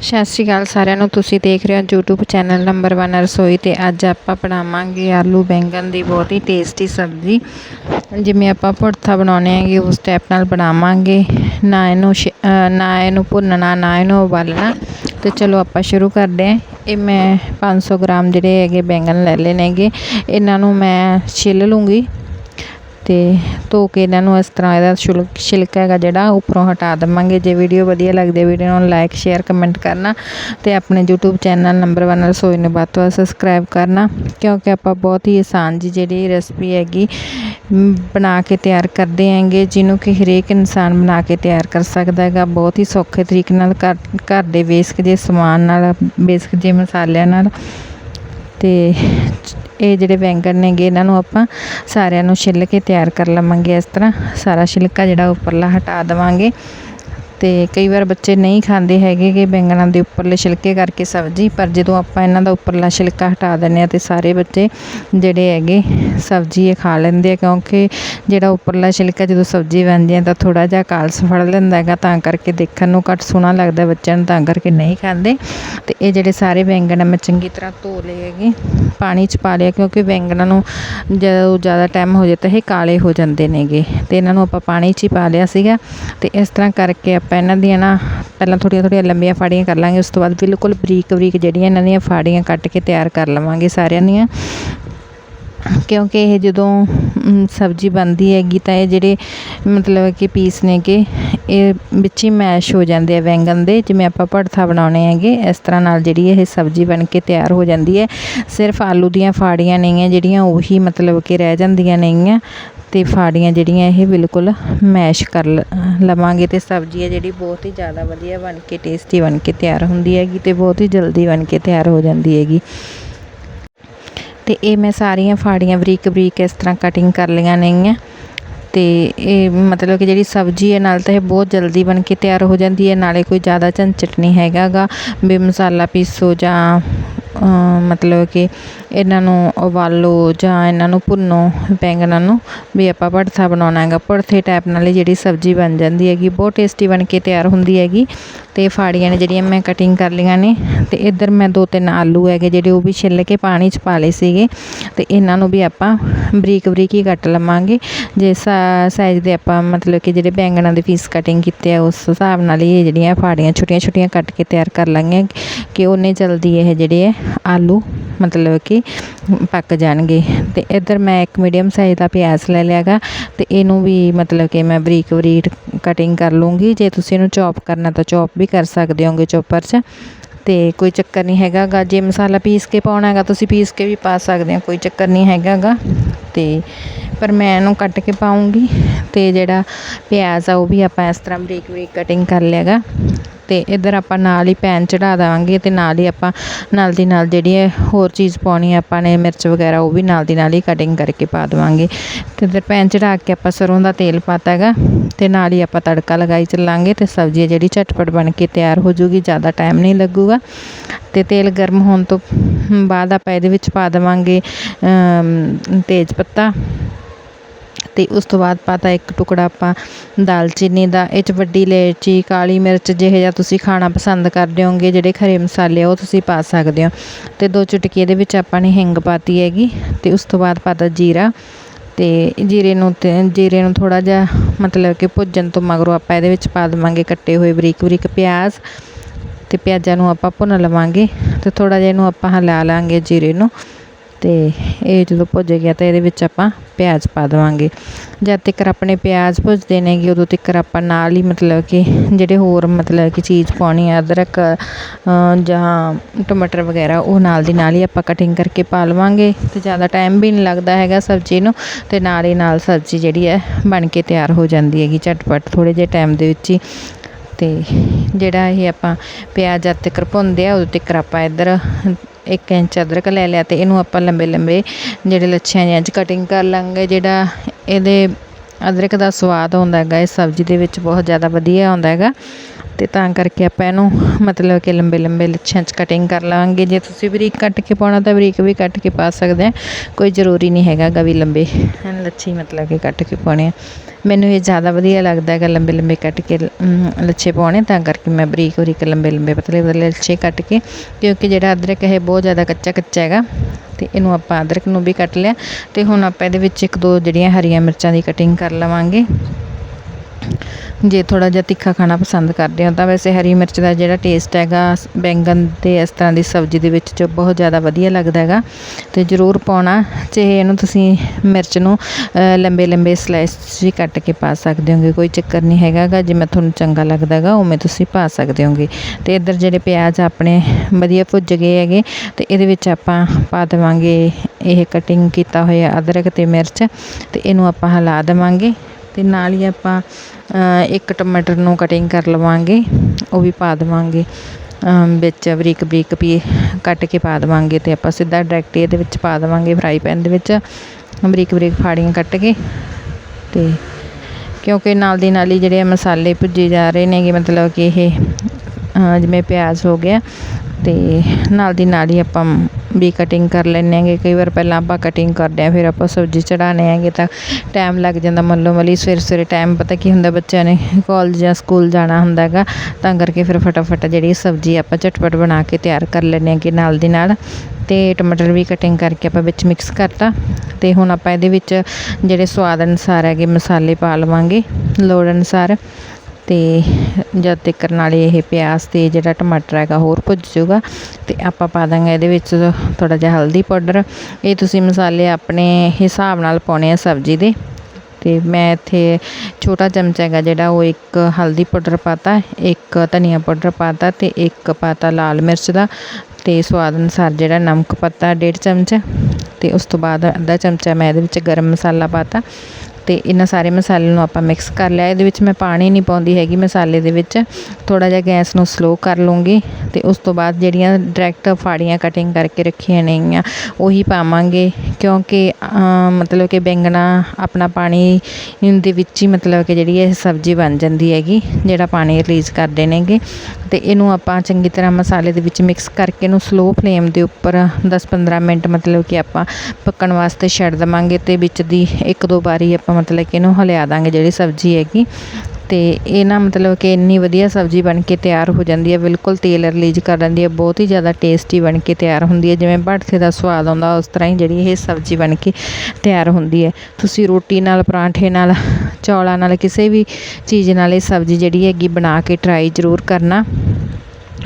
ਸਤਿ ਸ਼੍ਰੀ ਅਕਾਲ ਸਾਰਿਆਂ ਨੂੰ, ਤੁਸੀਂ ਦੇਖ ਰਹੇ ਹੋ YouTube ਚੈਨਲ ਨੰਬਰ 1 ਰਸੋਈ ਤੇ ਅੱਜ ਆਪਾਂ ਬਣਾਵਾਂਗੇ ਆਲੂ ਬੈਂਗਣ ਦੀ ਬਹੁਤ ਹੀ ਟੇਸਟੀ ਸਬਜ਼ੀ। ਜਿਵੇਂ ਆਪਾਂ ਭੜਥਾ ਬਣਾਉਂਦੇ ਹੈਗੇ, ਉਸ ਟਾਈਪ ਨਾਲ ਬਣਾਵਾਂਗੇ। ਨਾ ਇਹਨੂੰ ਛ- ਨਾ ਇਹਨੂੰ ਭੁੰਨਣਾ, ਨਾ ਇਹਨੂੰ ਉਬਾਲਣਾ। ਤੇ ਚਲੋ ਆਪਾਂ ਸ਼ੁਰੂ ਕਰਦੇ ਹਾਂ। ਇਹ ਮੈਂ 500 ਗ੍ਰਾਮ ਜਿਹੜੇ ਹੈਗੇ ਬੈਂਗਣ ਲੈ ਲਏ ਨੇਗੇ। ਇਹਨਾਂ ਨੂੰ ਮੈਂ ਛਿੱਲ ਲੂੰਗੀ। ਤੇ ਧੋ ਕੇ ਇਹਨਾਂ ਨੂੰ ਇਸ ਤਰ੍ਹਾਂ ਇਹਦਾ ਛੁਲ, ਛਿਲਕਾ ਹੈਗਾ ਜਿਹੜਾ ਉੱਪਰੋਂ ਹਟਾ ਦੇਵਾਂਗੇ। ਜੇ ਵੀਡੀਓ ਵਧੀਆ ਲੱਗਦੀ ਹੈ ਵੀਡੀਓ ਨੂੰ ਲਾਈਕ ਸ਼ੇਅਰ ਕਮੈਂਟ ਕਰਨਾ ਤੇ ਆਪਣੇ YouTube ਚੈਨਲ ਨੰਬਰ 1 ਰਸੋਈ ਨੂੰ ਵੱਧ ਤੋਂ ਸਬਸਕ੍ਰਾਈਬ ਕਰਨਾ, ਕਿਉਂਕਿ ਆਪਾਂ ਬਹੁਤ ਹੀ ਆਸਾਨ ਜੀ ਜਿਹੜੀ ਰੈਸਪੀ ਹੈਗੀ ਬਣਾ ਕੇ ਤਿਆਰ ਕਰਦੇ ਆਂਗੇ ਜਿਹਨੂੰ ਕਿ ਹਰੇਕ ਇਨਸਾਨ ਬਣਾ ਕੇ ਤਿਆਰ ਕਰ ਸਕਦਾ ਹੈਗਾ। ਬਹੁਤ ਹੀ ਸੌਖੇ ਤਰੀਕੇ ਨਾਲ ਘਰ ਘਰ ਦੇ ਬੇਸਿਕ ਜੇ ਸਮਾਨ ਨਾਲ ਬੇਸਿਕ ਜੇ ਮਸਾਲਿਆਂ ਨਾਲ ਤੇ ਇਹ ਜਿਹੜੇ ਬੈਂਗਣ ਨੇਗੇ, ਇਹਨਾਂ ਨੂੰ ਆਪਾਂ ਸਾਰਿਆਂ ਨੂੰ ਛਿੱਲ ਕੇ ਤਿਆਰ ਕਰ ਲਵਾਂਗੇ ਇਸ ਤਰ੍ਹਾਂ। ਸਾਰਾ ਛਿਲਕਾ ਜਿਹੜਾ ਉੱਪਰਲਾ ਹਟਾ ਦੇਵਾਂਗੇ। ਤੇ ਕਈ ਵਾਰ ਬੱਚੇ ਨਹੀਂ ਖਾਂਦੇ ਹੈਗੇ ਕਿ ਬੈਂਗਣਾਂ ਦੇ ਉੱਪਰਲੇ ਛਿਲਕੇ ਕਰਕੇ ਸਬਜ਼ੀ, ਪਰ ਜਦੋਂ ਆਪਾਂ ਇਹਨਾਂ ਦਾ ਉੱਪਰਲਾ ਛਿਲਕਾ ਹਟਾ ਦਿੰਦੇ ਆ ਤੇ ਸਾਰੇ ਬੱਚੇ ਜਿਹੜੇ ਹੈਗੇ ਸਬਜ਼ੀ ਇਹ ਖਾ ਲੈਂਦੇ ਆ, ਕਿਉਂਕਿ ਜਿਹੜਾ ਉੱਪਰਲਾ ਛਿਲਕਾ ਜਦੋਂ ਸਬਜ਼ੀ ਬਣਦੀ ਹੈ ਤਾਂ ਥੋੜਾ ਜਿਹਾ ਕਾਲਸ ਫੜ ਲੈਂਦਾ ਹੈਗਾ, ਤਾਂ ਕਰਕੇ ਦੇਖਣ ਨੂੰ ਘੱਟ ਸੋਹਣਾ ਲੱਗਦਾ ਬੱਚਿਆਂ ਨੂੰ, ਤਾਂ ਕਰਕੇ ਨਹੀਂ ਖਾਂਦੇ। ਤੇ ਇਹ ਜਿਹੜੇ ਸਾਰੇ ਬੈਂਗਣ ਆ, ਮੈਂ ਚੰਗੀ ਤਰ੍ਹਾਂ ਧੋ ਲਏ ਹੈਗੇ, ਪਾਣੀ ਚ ਪਾ ਲਿਆ, ਕਿਉਂਕਿ ਬੈਂਗਣਾਂ ਨੂੰ ਜਦੋਂ ਜ਼ਿਆਦਾ ਟਾਈਮ ਹੋ ਜਾਏ ਤਾਂ ਇਹ ਕਾਲੇ ਹੋ ਜਾਂਦੇ ਨੇਗੇ। ਤੇ ਇਹਨਾਂ ਨੂੰ ਆਪਾਂ ਪਾਣੀ ਚ ਹੀ ਪਾ ਲਿਆ ਸੀਗਾ, ਤੇ ਇਸ ਤਰ੍ਹਾਂ ਕਰਕੇ ਆਪਾਂ ਇਹਨਾਂ ਦੀਆਂ ਨਾ ਪਹਿਲਾਂ ਥੋੜ੍ਹੀਆਂ ਥੋੜ੍ਹੀਆਂ ਲੰਬੀਆਂ ਫਾੜੀਆਂ ਕਰ ਲਾਂਗੇ, ਉਸ ਤੋਂ ਬਾਅਦ ਬਿਲਕੁਲ ਬਰੀਕ ਬਰੀਕ ਜਿਹੜੀਆਂ ਇਹਨਾਂ ਦੀਆਂ ਫਾੜੀਆਂ ਕੱਟ ਕੇ ਤਿਆਰ ਕਰ ਲਵਾਂਗੇ ਸਾਰਿਆਂ ਦੀਆਂ। ਕਿਉਂਕਿ ਇਹ ਜਦੋਂ ਸਬਜ਼ੀ ਬਣਦੀ ਹੈਗੀ ਤਾਂ ਇਹ ਜਿਹੜੇ ਮਤਲਬ ਕਿ ਪੀਸ ਨੇਗੇ ਇਹ ਵਿੱਚ ਹੀ ਮੈਸ਼ ਹੋ ਜਾਂਦੇ ਆ ਵੈਂਗਣ ਦੇ, ਜਿਵੇਂ ਆਪਾਂ ਭੜਥਾ ਬਣਾਉਣੇ ਹੈਗੇ, ਇਸ ਤਰ੍ਹਾਂ ਨਾਲ ਜਿਹੜੀ ਇਹ ਸਬਜ਼ੀ ਬਣ ਕੇ ਤਿਆਰ ਹੋ ਜਾਂਦੀ ਹੈ। ਸਿਰਫ ਆਲੂ ਦੀਆਂ ਫਾੜੀਆਂ ਨਹੀਂ ਹੈ ਜਿਹੜੀਆਂ, ਉਹੀ ਮਤਲਬ ਕਿ ਰਹਿ ਜਾਂਦੀਆਂ ਨੇਗੀਆਂ। ਅਤੇ ਫਾੜੀਆਂ ਜਿਹੜੀਆਂ ਇਹ ਬਿਲਕੁਲ ਮੈਸ਼ ਕਰ ਲ- ਲਵਾਂਗੇ ਅਤੇ ਸਬਜ਼ੀ ਹੈ ਜਿਹੜੀ ਬਹੁਤ ਹੀ ਜ਼ਿਆਦਾ ਵਧੀਆ ਬਣ ਕੇ ਟੇਸਟੀ ਬਣ ਕੇ ਤਿਆਰ ਹੁੰਦੀ ਹੈਗੀ ਅਤੇ ਬਹੁਤ ਹੀ ਜਲਦੀ ਬਣ ਕੇ ਤਿਆਰ ਹੋ ਜਾਂਦੀ ਹੈਗੀ। ਅਤੇ ਇਹ ਮੈਂ ਸਾਰੀਆਂ ਫਾੜੀਆਂ ਬਰੀਕ ਬਰੀਕ ਇਸ ਤਰ੍ਹਾਂ ਕਟਿੰਗ ਕਰ ਲਈਆਂ ਨੇਗੀਆਂ ਅਤੇ ਇਹ ਮਤਲਬ ਕਿ ਜਿਹੜੀ ਸਬਜ਼ੀ ਹੈ ਨਾਲ ਤਾਂ ਇਹ ਬਹੁਤ ਜਲਦੀ ਬਣ ਕੇ ਤਿਆਰ ਹੋ ਜਾਂਦੀ ਹੈ, ਨਾਲੇ ਕੋਈ ਜ਼ਿਆਦਾ ਝੰਚਟ ਨਹੀਂ ਹੈਗਾ ਗਾ ਵੀ ਮਸਾਲਾ ਪੀਸੋ ਜਾਂ ਮਤਲਬ ਕਿ ਇਹਨਾਂ ਨੂੰ ਉਬਾਲੋ ਜਾਂ ਇਹਨਾਂ ਨੂੰ ਭੁੰਨੋ ਬੈਂਗਣਾ ਨੂੰ। ਵੀ ਆਪਾਂ ਭੜਥਾ ਬਣਾਉਣਾ ਹੈਗਾ। ਭੜਥੇ ਟਾਈਪ ਨਾਲ ਹੀ ਜਿਹੜੀ ਸਬਜ਼ੀ ਬਣ ਜਾਂਦੀ ਹੈਗੀ, ਬਹੁਤ ਟੇਸਟੀ ਬਣ ਕੇ ਤਿਆਰ ਹੁੰਦੀ ਹੈਗੀ। ਅਤੇ ਫਾੜੀਆਂ ਨੇ ਜਿਹੜੀਆਂ ਮੈਂ ਕਟਿੰਗ ਕਰ ਲਈਆਂ ਨੇ ਅਤੇ ਇੱਧਰ ਮੈਂ ਦੋ ਤਿੰਨ ਆਲੂ ਹੈਗੇ ਜਿਹੜੇ ਉਹ ਵੀ ਛਿੱਲ ਕੇ ਪਾਣੀ 'ਚ ਪਾ ਲਏ ਸੀਗੇ। ਅਤੇ ਇਹਨਾਂ ਨੂੰ ਵੀ ਆਪਾਂ ਬਰੀਕ ਬਰੀਕ ਹੀ ਕੱਟ ਲਵਾਂਗੇ। ਜੇ ਸਾਈਜ਼ ਦੇ ਆਪਾਂ ਮਤਲਬ ਕਿ ਜਿਹੜੇ ਬੈਂਗਣਾ ਦੇ ਪੀਸ ਕਟਿੰਗ ਕੀਤੇ ਆ, ਉਸ ਹਿਸਾਬ ਨਾਲ ਹੀ ਇਹ ਜਿਹੜੀਆਂ ਫਾੜੀਆਂ ਛੋਟੀਆਂ ਛੋਟੀਆਂ ਕੱਟ ਕੇ ਤਿਆਰ ਕਰ ਲਾਂਗੇ। ਕਿ ਉਹਨੇ ਜਲਦੀ ਇਹ ਜਿਹੜੇ ਹੈ ਆਲੂ ਮਤਲਬ ਕਿ ਪੱਕ ਜਾਣਗੇ। ਤੇ ਇੱਧਰ ਮੈਂ ਇੱਕ ਮੀਡੀਅਮ ਸਾਈਜ਼ ਦਾ ਪਿਆਜ਼ ਲੈ ਲਿਆਗਾ ਤੇ ਇਹਨੂੰ ਵੀ ਮਤਲਬ ਕਿ ਮੈਂ ਬਰੀਕ ਬਰੀਕ ਕਟਿੰਗ ਕਰ ਲੂੰਗੀ। ਜੇ ਤੁਸੀਂ ਇਹਨੂੰ ਚੌਪ ਕਰਨਾ ਤਾਂ ਚੌਪ ਵੀ ਕਰ ਸਕਦੇ ਹੋਗੇ ਚੌਪਰ 'ਚ। ਤੇ ਕੋਈ ਚੱਕਰ ਨਹੀਂ ਹੈਗਾ ਗਾ ਜੇ ਮਸਾਲਾ ਪੀਸ ਕੇ ਪਾਉਣਾ ਹੈਗਾ ਤੁਸੀਂ ਪੀਸ ਕੇ ਵੀ ਪਾ ਸਕਦੇ ਹੋ, ਕੋਈ ਚੱਕਰ ਨਹੀਂ ਹੈਗਾ ਗਾ ਤੇ ਪਰ ਮੈਂ ਇਹਨੂੰ ਕੱਟ ਕੇ ਪਾਉਂਗੀ ਤੇ ਜਿਹੜਾ ਪਿਆਜ਼ ਆ ਉਹ ਵੀ ਆਪਾਂ ਇਸ ਤਰ੍ਹਾਂ ਬਰੀਕ ਬਰੀਕ ਕਟਿੰਗ ਕਰ ਲਿਆਗਾ। ਅਤੇ ਇੱਧਰ ਆਪਾਂ ਨਾਲ ਹੀ ਪੈਨ ਚੜਾ ਦੇਵਾਂਗੇ ਅਤੇ ਨਾਲ ਹੀ ਆਪਾਂ ਨਾਲ ਦੀ ਨਾਲ ਜਿਹੜੀ ਹੈ ਹੋਰ ਚੀਜ਼ ਪਾਉਣੀ ਆਪਾਂ ਨੇ ਮਿਰਚ ਵਗੈਰਾ ਉਹ ਵੀ ਨਾਲ ਦੀ ਨਾਲ ਹੀ ਕਟਿੰਗ ਕਰਕੇ ਪਾ ਦੇਵਾਂਗੇ। ਅਤੇ ਇੱਧਰ ਪੈਨ ਚੜ੍ਹਾ ਕੇ ਆਪਾਂ ਸਰੋਂ ਦਾ ਤੇਲ ਪਾਤਾ ਹੈਗਾ ਅਤੇ ਨਾਲ ਹੀ ਆਪਾਂ ਤੜਕਾ ਲਗਾਈ ਚੱਲਾਂਗੇ ਅਤੇ ਸਬਜ਼ੀ ਹੈ ਜਿਹੜੀ ਝਟਪਟ ਬਣ ਕੇ ਤਿਆਰ ਹੋ ਜੂਗੀ, ਜ਼ਿਆਦਾ ਟਾਈਮ ਨਹੀਂ ਲੱਗੂਗਾ। ਅਤੇ ਤੇਲ ਗਰਮ ਹੋਣ ਤੋਂ ਬਾਅਦ ਆਪਾਂ ਇਹਦੇ ਵਿੱਚ ਪਾ ਦੇਵਾਂਗੇ ਤੇਜ਼ ਪੱਤਾ ਅਤੇ ਉਸ ਤੋਂ ਬਾਅਦ ਪਾਤਾ ਇੱਕ ਟੁਕੜਾ ਆਪਾਂ ਦਾਲਚੀਨੀ ਦਾ, ਇਹ 'ਚ ਵੱਡੀ ਇਲਾਇਚੀ, ਕਾਲੀ ਮਿਰਚ ਜਿਹੇ ਜਿਹਾ ਤੁਸੀਂ ਖਾਣਾ ਪਸੰਦ ਕਰਦੇ ਹੋਗੇ ਜਿਹੜੇ ਖਰੇ ਮਸਾਲੇ ਆ ਉਹ ਤੁਸੀਂ ਪਾ ਸਕਦੇ ਹੋ। ਅਤੇ ਦੋ ਚੁਟਕੀ ਇਹਦੇ ਵਿੱਚ ਆਪਾਂ ਨੇ ਹਿੰਗ ਪਾਤੀ ਹੈਗੀ ਅਤੇ ਉਸ ਤੋਂ ਬਾਅਦ ਪਾਤਾ ਜੀਰਾ। ਅਤੇ ਜੀਰੇ ਨੂੰ ਤੇ ਜੀਰੇ ਨੂੰ ਥੋੜ੍ਹਾ ਜਿਹਾ ਮਤਲਬ ਕਿ ਭੁੱਜਣ ਤੋਂ ਮਗਰੋਂ ਆਪਾਂ ਇਹਦੇ ਵਿੱਚ ਪਾ ਦੇਵਾਂਗੇ ਕੱਟੇ ਹੋਏ ਬਰੀਕ ਬਰੀਕ ਪਿਆਜ਼। ਅਤੇ ਪਿਆਜ਼ਾਂ ਨੂੰ ਆਪਾਂ ਭੁੰਨ ਲਵਾਂਗੇ ਅਤੇ ਥੋੜ੍ਹਾ ਜਿਹਾ ਇਹਨੂੰ ਆਪਾਂ ਹਿਲਾ ਲਾਂਗੇ ਜੀਰੇ ਨੂੰ। ਅਤੇ ਇਹ ਜਦੋਂ ਭੁੱਜ ਗਿਆ ਤਾਂ ਇਹਦੇ ਵਿੱਚ ਆਪਾਂ ਪਿਆਜ਼ ਪਾ ਦੇਵਾਂਗੇ। ਜਦ ਤੱਕ ਆਪਣੇ ਪਿਆਜ਼ ਭੁੱਜਦੇ ਨੇਗੇ, ਉਦੋਂ ਤੱਕ ਆਪਾਂ ਨਾਲ ਹੀ ਮਤਲਬ ਕਿ ਜਿਹੜੇ ਹੋਰ ਮਤਲਬ ਕਿ ਚੀਜ਼ ਪਾਉਣੀ ਆ, ਅਦਰਕ ਜਾਂ ਟਮਾਟਰ ਵਗੈਰਾ, ਉਹ ਨਾਲ ਦੀ ਨਾਲ ਹੀ ਆਪਾਂ ਕਟਿੰਗ ਕਰਕੇ ਪਾ ਲਵਾਂਗੇ। ਅਤੇ ਜ਼ਿਆਦਾ ਟਾਈਮ ਵੀ ਨਹੀਂ ਲੱਗਦਾ ਹੈਗਾ ਸਬਜ਼ੀ ਨੂੰ ਅਤੇ ਨਾਲ ਹੀ ਨਾਲ ਸਬਜ਼ੀ ਜਿਹੜੀ ਹੈ ਬਣ ਕੇ ਤਿਆਰ ਹੋ ਜਾਂਦੀ ਹੈਗੀ ਝਟਪਟ, ਥੋੜ੍ਹੇ ਜਿਹੇ ਟਾਈਮ ਦੇ ਵਿੱਚ ਹੀ। ਅਤੇ ਜਿਹੜਾ ਇਹ ਆਪਾਂ ਪਿਆਜ਼ ਜਦ ਤੱਕ ਭੁੰਨਦੇ ਆ, ਉਦੋਂ ਤੱਕ ਆਪਾਂ ਇੱਧਰ ਇੱਕ ਇੰਚ ਅਦਰਕ ਲੈ ਲਿਆ ਤੇ ਇਹਨੂੰ ਆਪਾਂ ਲੰਬੇ ਲੰਬੇ ਜਿਹੜੇ ਲੱਛਿਆਂ ਜਿਹੇ 'ਚ ਕਟਿੰਗ ਕਰ ਲਾਂਗੇ, ਜਿਹੜਾ ਇਹਦੇ ਅਦਰਕ ਦਾ ਸਵਾਦ ਹੁੰਦਾ ਹੈਗਾ, ਇਹ ਸਬਜ਼ੀ ਦੇ ਵਿੱਚ ਬਹੁਤ ਜ਼ਿਆਦਾ ਵਧੀਆ ਆਉਂਦਾ ਹੈਗਾ। ਅਤੇ ਤਾਂ ਕਰਕੇ ਆਪਾਂ ਇਹਨੂੰ ਮਤਲਬ ਕਿ ਲੰਬੇ ਲੰਬੇ ਲੱਛਿਆਂ 'ਚ ਕਟਿੰਗ ਕਰ ਲਵਾਂਗੇ। ਜੇ ਤੁਸੀਂ ਬਰੀਕ ਕੱਟ ਕੇ ਪਾਉਣਾ ਤਾਂ ਬਰੀਕ ਵੀ ਕੱਟ ਕੇ ਪਾ ਸਕਦੇ ਆ। ਕੋਈ ਜ਼ਰੂਰੀ ਨਹੀਂ ਹੈਗਾ ਗਾ ਵੀ ਲੰਬੇ ਲੱਛੀ ਮਤਲਬ ਕਿ ਕੱਟ ਕੇ ਪਾਉਣੇ ਆ। ਮੈਨੂੰ ਇਹ ਜ਼ਿਆਦਾ ਵਧੀਆ ਲੱਗਦਾ ਹੈਗਾ ਲੰਬੇ ਲੰਬੇ ਕੱਟ ਕੇ ਲੱਛੇ ਪਾਉਣੇ ਤਾਂ ਕਰਕੇ ਮੈਂ ਬਰੀਕ ਬਰੀਕ ਲੰਬੇ ਲੰਬੇ ਪਤਲੇ ਪਤਲੇ ਲੱਛੇ ਕੱਟ ਕੇ, ਕਿਉਂਕਿ ਜਿਹੜਾ ਅਦਰਕ ਇਹ ਬਹੁਤ ਜ਼ਿਆਦਾ ਕੱਚਾ ਕੱਚਾ ਹੈਗਾ, ਤੇ ਇਹਨੂੰ ਆਪਾਂ ਅਦਰਕ ਨੂੰ ਵੀ ਕੱਟ ਲਿਆ। ਤੇ ਹੁਣ ਆਪਾਂ ਇਹਦੇ ਵਿੱਚ ਇੱਕ ਦੋ ਜਿਹੜੀਆਂ ਹਰੀਆਂ ਮਿਰਚਾਂ ਦੀ ਕਟਿੰਗ ਕਰ ਲਵਾਂਗੇ। ਜੇ ਥੋੜਾ ਜਿਹਾ ਤਿੱਖਾ ਖਾਣਾ ਪਸੰਦ ਕਰਦੇ ਹੋ ਤਾਂ ਵੈਸੇ ਹਰੀ ਮਿਰਚ ਦਾ ਜਿਹੜਾ ਟੇਸਟ ਹੈਗਾ ਸ- ਬੈਂਗਣ ਤੇ ਇਸ ਤਰ੍ਹਾਂ ਦੀ ਸਬਜ਼ੀ ਦੇ ਵਿੱਚ ਜੋ ਬਹੁਤ ਜ਼ਿਆਦਾ ਵਧੀਆ ਲੱਗਦਾ ਹੈਗਾ। ਤੇ ਜ਼ਰੂਰ ਪਾਉਣਾ, ਚਾਹੇ ਇਹਨੂੰ ਤੁਸੀਂ ਮਿਰਚ ਨੂੰ ਲੰਬੇ ਲੰਬੇ ਸਲਾਈਸ ਵੀ ਕੱਟ ਕੇ ਪਾ ਸਕਦੇ ਹੋਗੇ, ਕੋਈ ਚੱਕਰ ਨਹੀਂ ਹੈਗਾ ਗਾ ਜਿਵੇਂ ਤੁਹਾਨੂੰ ਚੰਗਾ ਲੱਗਦਾ ਹੈਗਾ, ਉਵੇਂ ਤੁਸੀਂ ਪਾ ਸਕਦੇ ਹੋਗੇ। ਤੇ ਇੱਧਰ ਜਿਹੜੇ ਪਿਆਜ਼ ਆਪਣੇ ਵਧੀਆ ਭੁੱਜ ਗਏ ਹੈਗੇ, ਤੇ ਇਹਦੇ ਵਿੱਚ ਆਪਾਂ ਪਾ ਦੇਵਾਂਗੇ ਇਹ ਕਟਿੰਗ ਕੀਤਾ ਹੋਇਆ ਅਦਰਕ ਤੇ ਮਿਰਚ, ਤੇ ਇਹਨੂੰ ਆਪਾਂ ਹਿਲਾ ਦੇਵਾਂਗੇ। ਅਤੇ ਨਾਲ ਹੀ ਆਪਾਂ ਇੱਕ ਟਮਾਟਰ ਨੂੰ ਕਟਿੰਗ ਕਰ ਲਵਾਂਗੇ, ਉਹ ਵੀ ਪਾ ਦੇਵਾਂਗੇ। ਵਿੱਚ ਬਰੀਕ ਬਰੀਕ ਪੀ ਕੱਟ ਕੇ ਪਾ ਦੇਵਾਂਗੇ ਅਤੇ ਆਪਾਂ ਸਿੱਧਾ ਡਾਇਰੈਕਟ ਇਹਦੇ ਵਿੱਚ ਪਾ ਦੇਵਾਂਗੇ ਫਰਾਈ ਪੈਨ ਦੇ ਵਿੱਚ। ਬਰੀਕ ਬਰੀਕ ਫਾੜੀਆਂ ਕੱਟ ਕੇ ਅਤੇ ਕਿਉਂਕਿ ਨਾਲ ਦੀ ਨਾਲ ਹੀ ਜਿਹੜੇ ਮਸਾਲੇ ਭੁੱਜੇ ਜਾ ਰਹੇ ਨੇਗੇ, ਮਤਲਬ ਕਿ ਇਹ ਜਿਵੇਂ ਪਿਆਜ਼ ਹੋ ਗਿਆ ਅਤੇ ਨਾਲ ਦੀ ਨਾਲ ਹੀ ਆਪਾਂ ਵੀ ਕਟਿੰਗ ਕਰ ਲੈਂਦੇ ਹੈਗੇ। ਕਈ ਵਾਰ ਪਹਿਲਾਂ ਆਪਾਂ ਕਟਿੰਗ ਕਰਦੇ ਹਾਂ, ਫਿਰ ਆਪਾਂ ਸਬਜ਼ੀ ਚੜਾਣੇ ਹੈਗੇ ਤਾਂ ਟਾਈਮ ਲੱਗ ਜਾਂਦਾ ਮੱਲੋ ਮਲੀ। ਸਵੇਰੇ ਸਵੇਰੇ ਟਾਈਮ ਪਤਾ ਕੀ ਹੁੰਦਾ, ਬੱਚਿਆਂ ਨੇ ਕੋਲਜ ਜਾਂ ਸਕੂਲ ਜਾਣਾ ਹੁੰਦਾ ਹੈਗਾ, ਤਾਂ ਕਰਕੇ ਫਿਰ ਫਟਾਫਟ ਜਿਹੜੀ ਸਬਜ਼ੀ ਆਪਾਂ ਝਟਪਟ ਬਣਾ ਕੇ ਤਿਆਰ ਕਰ ਲੈਂਦੇ ਹੈਗੇ ਨਾਲ ਦੀ ਨਾਲ। ਅਤੇ ਟਮਾਟਰ ਵੀ ਕਟਿੰਗ ਕਰਕੇ ਆਪਾਂ ਵਿੱਚ ਮਿਕਸ ਕਰਤਾ। ਅਤੇ ਹੁਣ ਆਪਾਂ ਇਹਦੇ ਵਿੱਚ ਜਿਹੜੇ ਸਵਾਦ ਅਨੁਸਾਰ ਹੈਗੇ ਮਸਾਲੇ ਪਾ ਲਵਾਂਗੇ, ਲੋੜ ਅਨੁਸਾਰ। ਅਤੇ ਜਦ ਤੱਕ ਨਾਲੇ ਇਹ ਪਿਆਜ਼ ਅਤੇ ਜਿਹੜਾ ਟਮਾਟਰ ਹੈਗਾ ਹੋਰ ਭੁੱਜ ਜਾਊਗਾ ਅਤੇ ਆਪਾਂ ਪਾ ਦਾਂਗੇ ਇਹਦੇ ਵਿੱਚ ਥੋੜ੍ਹਾ ਜਿਹਾ ਹਲਦੀ ਪਾਊਡਰ। ਇਹ ਤੁਸੀਂ ਮਸਾਲੇ ਆਪਣੇ ਹਿਸਾਬ ਨਾਲ ਪਾਉਣੇ ਆ ਸਬਜ਼ੀ ਦੇ। ਅਤੇ ਮੈਂ ਇੱਥੇ ਛੋਟਾ ਚਮਚਾ ਹੈਗਾ ਜਿਹੜਾ ਉਹ ਇੱਕ ਹਲਦੀ ਪਾਊਡਰ ਪਾਤਾ, ਇੱਕ ਧਨੀਆ ਪਾਊਡਰ ਪਾਤਾ ਅਤੇ ਇੱਕ ਪਾਤਾ ਲਾਲ ਮਿਰਚ ਦਾ। ਅਤੇ ਸਵਾਦ ਅਨੁਸਾਰ ਜਿਹੜਾ ਨਮਕ ਪਾਤਾ ਡੇਢ ਚਮਚ ਅਤੇ ਉਸ ਤੋਂ ਬਾਅਦ ਅੱਧਾ ਚਮਚਾ ਮੈਂ ਇਹਦੇ ਵਿੱਚ ਗਰਮ ਮਸਾਲਾ ਪਾਤਾ। ਤੇ ਇਹਨਾਂ ਸਾਰੇ ਮਸਾਲੇ ਨੂੰ ਆਪਾਂ ਮਿਕਸ ਕਰ ਲਿਆ। ਇਹਦੇ ਵਿੱਚ ਮੈਂ ਪਾਣੀ ਨਹੀਂ ਪਾਉਂਦੀ ਹੈਗੀ ਮਸਾਲੇ ਦੇ ਵਿੱਚ। ਥੋੜਾ ਜਿਹਾ ਗੈਸ ਨੂੰ ਸਲੋ ਕਰ ਲੂੰਗੀ ਤੇ ਉਸ ਤੋਂ ਬਾਅਦ ਜਿਹੜੀਆਂ ਡਾਇਰੈਕਟ ਫਾੜੀਆਂ ਕਟਿੰਗ ਕਰਕੇ ਰੱਖੀਆਂ ਨੇਗੀਆਂ, ਉਹੀ ਪਾਵਾਂਗੇ। ਕਿਉਂਕਿ ਮਤਲਬ ਕਿ ਬੈਂਗਣਾ ਆਪਣਾ ਪਾਣੀ ਦੇ ਵਿੱਚ ਹੀ ਮਤਲਬ ਕਿ ਜਿਹੜੀ ਇਹ ਸਬਜ਼ੀ ਬਣ ਜਾਂਦੀ ਹੈਗੀ, ਜਿਹੜਾ ਪਾਣੀ ਰਿਲੀਜ਼ ਕਰਦੇ ਨੇਗੇ। ਅਤੇ ਇਹਨੂੰ ਆਪਾਂ ਚੰਗੀ ਤਰ੍ਹਾਂ ਮਸਾਲੇ ਦੇ ਵਿੱਚ ਮਿਕਸ ਕਰਕੇ ਇਹਨੂੰ ਸਲੋ ਫਲੇਮ ਦੇ ਉੱਪਰ 10-15 ਮਿੰਟ ਮਤਲਬ ਕਿ ਆਪਾਂ ਪੱਕਣ ਵਾਸਤੇ ਛੱਡ ਦੇਵਾਂਗੇ ਅਤੇ ਵਿੱਚ ਦੀ ਇੱਕ ਦੋ ਵਾਰੀ ਆਪਾਂ ਮਤਲਬ ਕਿ ਇਹਨੂੰ ਹਿਲਾ ਦਾਂਗੇ ਜਿਹੜੀ ਸਬਜ਼ੀ ਹੈਗੀ। ਅਤੇ ਇਹ ਨਾ ਮਤਲਬ ਕਿ ਇੰਨੀ ਵਧੀਆ ਸਬਜ਼ੀ ਬਣ ਕੇ ਤਿਆਰ ਹੋ ਜਾਂਦੀ ਹੈ, ਬਿਲਕੁਲ ਤੇਲ ਰਿਲੀਜ਼ ਕਰ ਲੈਂਦੀ ਹੈ, ਬਹੁਤ ਹੀ ਜ਼ਿਆਦਾ ਟੇਸਟੀ ਬਣ ਕੇ ਤਿਆਰ ਹੁੰਦੀ ਹੈ, ਜਿਵੇਂ ਭੜਥੇ ਦਾ ਸਵਾਦ ਆਉਂਦਾ, ਉਸ ਤਰ੍ਹਾਂ ਹੀ ਜਿਹੜੀ ਇਹ ਸਬਜ਼ੀ ਬਣ ਕੇ ਤਿਆਰ ਹੁੰਦੀ ਹੈ। ਤੁਸੀਂ ਰੋਟੀ ਨਾਲ, ਪਰਾਂਠੇ ਨਾਲ, ਚੌਲਾਂ ਨਾਲ, ਕਿਸੇ ਵੀ ਚੀਜ਼ ਨਾਲ ਇਹ ਸਬਜ਼ੀ ਜਿਹੜੀ ਹੈਗੀ ਬਣਾ ਕੇ ਟਰਾਈ ਜ਼ਰੂਰ ਕਰਨਾ।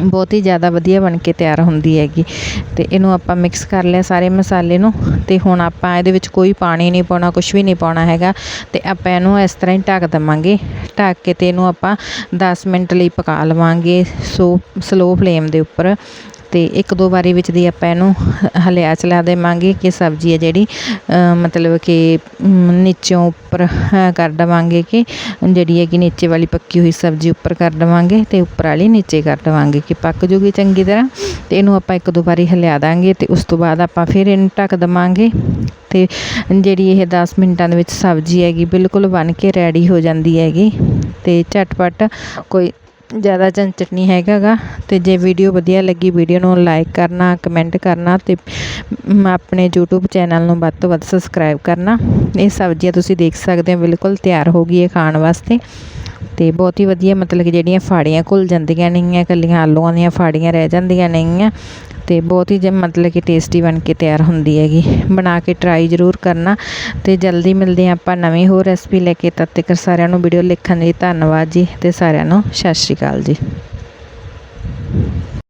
ਬਹੁਤ ਹੀ ਜ਼ਿਆਦਾ ਵਧੀਆ ਬਣ ਕੇ ਤਿਆਰ ਹੁੰਦੀ ਹੈਗੀ। ਅਤੇ ਇਹਨੂੰ ਆਪਾਂ ਮਿਕਸ ਕਰ ਲਿਆ ਸਾਰੇ ਮਸਾਲੇ ਨੂੰ। ਅਤੇ ਹੁਣ ਆਪਾਂ ਇਹਦੇ ਵਿੱਚ ਕੋਈ ਪਾਣੀ ਨਹੀਂ ਪਾਉਣਾ, ਕੁਛ ਵੀ ਨਹੀਂ ਪਾਉਣਾ ਹੈਗਾ। ਅਤੇ ਆਪਾਂ ਇਹਨੂੰ ਇਸ ਤਰ੍ਹਾਂ ਹੀ ਢੱਕ ਦੇਵਾਂਗੇ। ਢੱਕ ਕੇ ਅਤੇ ਇਹਨੂੰ ਆਪਾਂ ਦਸ ਮਿੰਟ ਲਈ ਪਕਾ ਲਵਾਂਗੇ ਸੋ ਸਲੋ ਫਲੇਮ ਦੇ ਉੱਪਰ। ਅਤੇ ਇੱਕ ਦੋ ਵਾਰੀ ਵਿੱਚ ਦੀ ਆਪਾਂ ਇਹਨੂੰ ਹ- ਹਲਿਆ ਚਲਾ ਦੇਵਾਂਗੇ ਕਿ ਸਬਜ਼ੀ ਹੈ ਜਿਹੜੀ ਮਤਲਬ ਕਿ ਨੀਚੋਂ ਉੱਪਰ ਕਰ ਦੇਵਾਂਗੇ ਕਿ ਜਿਹੜੀ ਹੈ ਕਿ ਨੀਚੇ ਵਾਲੀ ਪੱਕੀ ਹੋਈ ਸਬਜ਼ੀ ਉੱਪਰ ਕਰ ਦੇਵਾਂਗੇ ਅਤੇ ਉੱਪਰ ਵਾਲੀ ਨੀਚੇ ਕਰ ਦੇਵਾਂਗੇ ਕਿ ਪੱਕ ਜੂਗੀ ਚੰਗੀ ਤਰ੍ਹਾਂ। ਅਤੇ ਇਹਨੂੰ ਆਪਾਂ ਇੱਕ ਦੋ ਵਾਰੀ ਹਿਲਿਆ ਦਾਂਗੇ ਅਤੇ ਉਸ ਤੋਂ ਬਾਅਦ ਆਪਾਂ ਫਿਰ ਇਹਨੂੰ ਢੱਕ ਦੇਵਾਂਗੇ। ਅਤੇ ਜਿਹੜੀ ਇਹ 10 ਮਿੰਟਾਂ ਦੇ ਵਿੱਚ ਸਬਜ਼ੀ ਹੈਗੀ ਬਿਲਕੁਲ ਬਣ ਕੇ ਰੈਡੀ ਹੋ ਜਾਂਦੀ ਹੈਗੀ। ਅਤੇ ਝਟਪਟ ਕੋਈ ਜ਼ਿਆਦਾ ਝੰਝਟ ਨਹੀਂ ਹੈਗਾ ਗਾ ਅਤੇ ਜੇ ਵੀਡੀਓ ਵਧੀਆ ਲੱਗੀ ਵੀਡੀਓ ਨੂੰ ਲਾਈਕ ਕਰਨਾ ਕਮੈਂਟ ਕਰਨਾ ਅਤੇ ਆਪਣੇ ਯੂਟਿਊਬ ਚੈਨਲ ਨੂੰ ਵੱਧ ਤੋਂ ਵੱਧ ਸਬਸਕ੍ਰਾਈਬ ਕਰਨਾ। ਇਹ ਸਬਜ਼ੀਆਂ ਤੁਸੀਂ ਦੇਖ ਸਕਦੇ ਹੋ, ਬਿਲਕੁਲ ਤਿਆਰ ਹੋ ਗਈ ਹੈ ਖਾਣ ਵਾਸਤੇ। ਤੇ ਬਹੁਤ ਹੀ ਵਧੀਆ ਮਤਲਬ ਕਿ ਜਿਹੜੀਆਂ ਫਾੜੀਆਂ ਘੁਲ ਜਾਂਦੀਆਂ ਨੇਗੀਆਂ, ਇਕੱਲੀਆਂ ਆਲੂਆਂ ਦੀਆਂ ਫਾੜੀਆਂ ਰਹਿ ਜਾਂਦੀਆਂ ਨੇਗੀਆਂ ਤੇ ਬਹੁਤ ਹੀ ਜੇ ਮਤਲਬ ਕਿ ਟੇਸਟੀ ਬਣ ਕੇ ਤਿਆਰ ਹੁੰਦੀ ਹੈਗੀ। ਬਣਾ ਕੇ ਟਰਾਈ ਜ਼ਰੂਰ ਕਰਨਾ ਤੇ ਜਲਦੀ ਮਿਲਦੇ ਹਾਂ ਆਪਾਂ ਨਵੀਂ ਹੋਰ ਰੈਸਪੀ ਲੈ ਕੇ। ਤਦ ਤੱਕ ਸਾਰਿਆਂ ਨੂੰ ਵੀਡੀਓ ਲਿਖਣ ਲਈ ਧੰਨਵਾਦ ਜੀ ਤੇ ਸਾਰਿਆਂ ਨੂੰ ਸਤਿ ਸ਼੍ਰੀ ਅਕਾਲ ਜੀ।